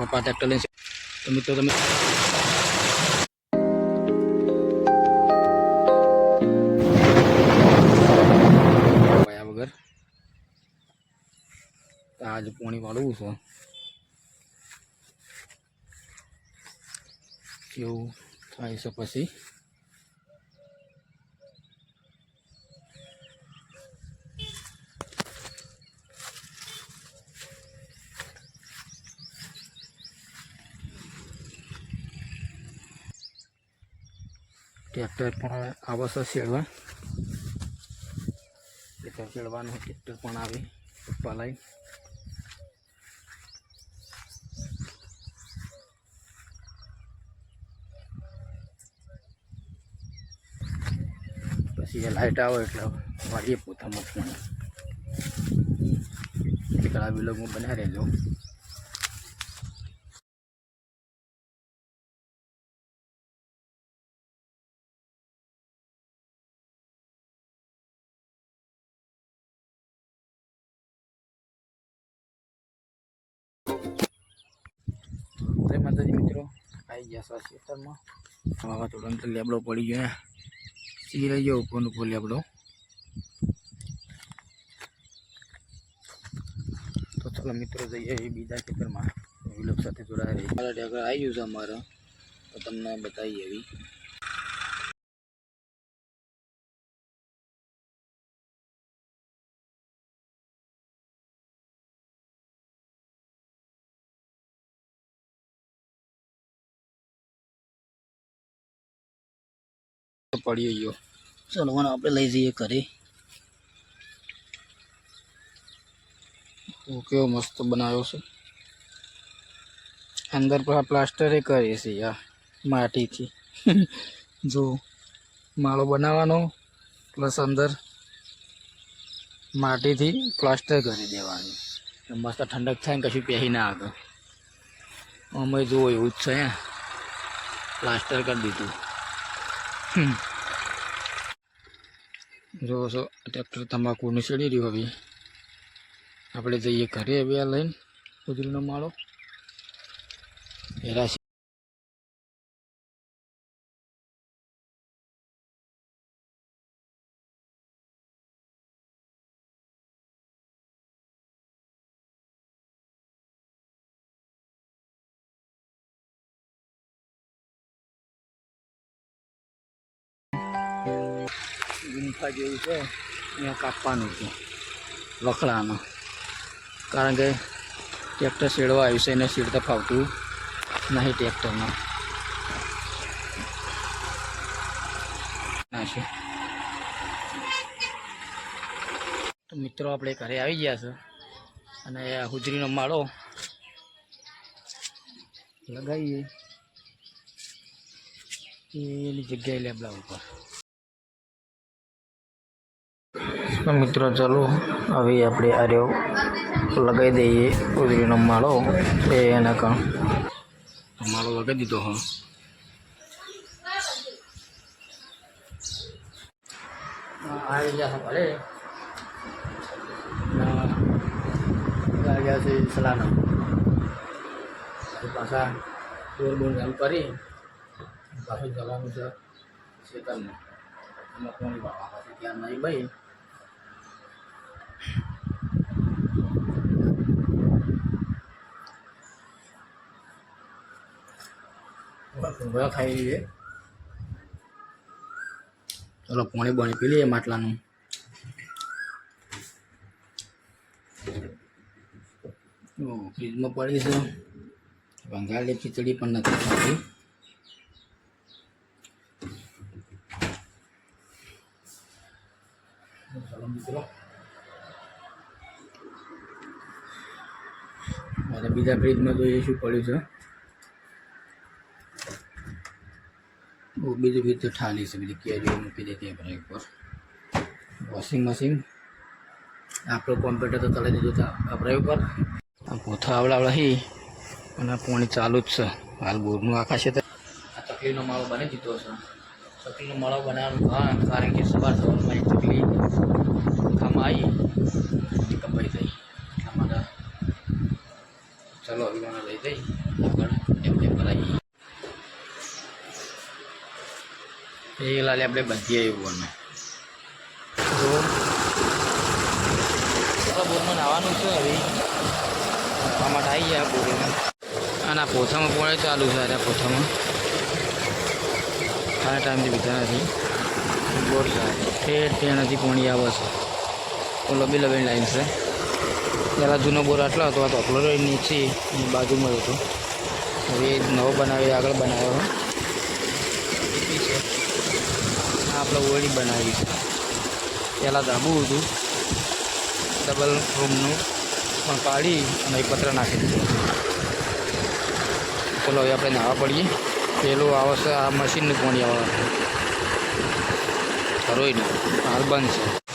પપ્પા ટ્રેક્ટર લઈને તો મિત્રો તમે વગર. આજે પોણી વાળવું છે. કેવું થાય છે પછી? ટ્રેક્ટર પણ આવે છે શેડવા ટ્રેક્ટર શેડવાનું ટ્રેક્ટર પણ આવે, પપ્પા લાઈ. પછી એ લાઇટ આવે એટલે વાળીએ પોતામાં પણ એટલા લોકો બનાવી રહેજો જય માતાજી મિત્રો. આવી ગયા સર ખેતરમાં. આવા અંતર લેબડો પડી ગયો સી રહી ગયો ઉપરનું ઉપર લેબડો. તો ચાલો મિત્રો જઈએ બીજા ખેતરમાં. વિલોક સાથે જોડાયા રહી મારા ટેકર આવી ગયું છે અમારે. તો તમને બતાવીએ એવી. પડી ગયો. ચલો મને આપણે લઈ જઈએ ઘરે. ઓ કેવો મસ્ત બનાવ્યો છે. અંદર પર પ્લાસ્ટર એ કરીએ છે યાર માટીથી. જો માળો બનાવવાનો પ્લસ અંદર માટીથી પ્લાસ્ટર કરી દેવાનું. એટલે મસ્ત ઠંડક થાય ને કશું પહેરી ના આગળ. અમે જુઓ એવું જ છે હે. પ્લાસ્ટર કરી દીધું. હમ. જો છો ટ્રેક્ટર તમાકુ નીચડી રહ્યું હવે. આપણે જઈએ ઘરે હવે આ લઈને કુદરીનો માળો. એરા ગુંફા જેવું છે, અહીંયા કાપવાનું છે વખડામાં કારણ કે ટ્રેક્ટર શેડવા આવ્યું છે, એને શેડતા ફાવતું નહીં ટ્રેક્ટરમાં. તો મિત્રો, આપણે ઘરે આવી ગયા છે અને હુજરીનો માળો લગાવીએ. એની જગ્યાએ લેબલા ઉપર. તો મિત્રો ચાલો, હવે આપણે આર્યો લગાવી દઈએ ઉદરીનો માળો. એ એના કામ માળો લગાવી દીધો, હા. આવી ગયા ભલે ગયા છે સલાના પાછા બોર ચાલુ કરી પાછું જવાનું છે ત્યાં નહીં ભાઈ ભૂંગળા ખાઈ લઈએ ચલો, પાણી પાણી પી લઈએ માટલાનું. ફ્રીજમાં પડી છે. બંગાળની ખીચડી પણ નથી ખાતી મારે બીજા ફ્રીજમાં જોઈએ શું પડ્યું છે. બીજું બીજું ઠાલી છે બધી કેરીઓ મૂકી દે ત્યાં પર વોશિંગ મશીન આપણું કોમ્પ્યુટર તો તળે દીધું હતા આપણે ઉપર. આ પોથા આવડા આવડા હી, અને પાણી ચાલુ જ છે. હાલ બોરનું આખા છે આ ચકલીનો માળો બની દીધો છે. ચકલીનો માળો બનાવવાનું કારણ કારણ કે સવાર સવારમાં એક ચકલી કમાઈ કપાઈ થઈ માટે ચલો, અભિમાન મને લઈ જઈ એ લાલે આપણે બાંધીએ એવું તો આપણા બોરમાં નાવાનું છે હવે. નાવા માટે આવી ગયા બોરમાં. અને આ પોથામાં પોણે ચાલુ છે આ પોથામાં. આ ટાઈમથી બીજા નથી. બોર ઠેર ત્યાંથી પોણી આવે છે તો લબી લબીની લાઈન છે. પહેલાં જૂનો બોર આટલો હતો આ તોકલો રહી નીચે એની બાજુમાં હતો. હવે નવો બનાવ્યો આગળ બનાવ્યો. છે. આપણે ઓળી બનાવી છે. પહેલાં ધાબું હતું. ડબલ રૂમનું. પણ પાડી અને એ પત્ર નાખી દીધું. બોલો હવે આપણે નાવા પડીએ. પેલું આવશે આ મશીનનું પાણી આવે ખરોય ને હાલ બંધ છે.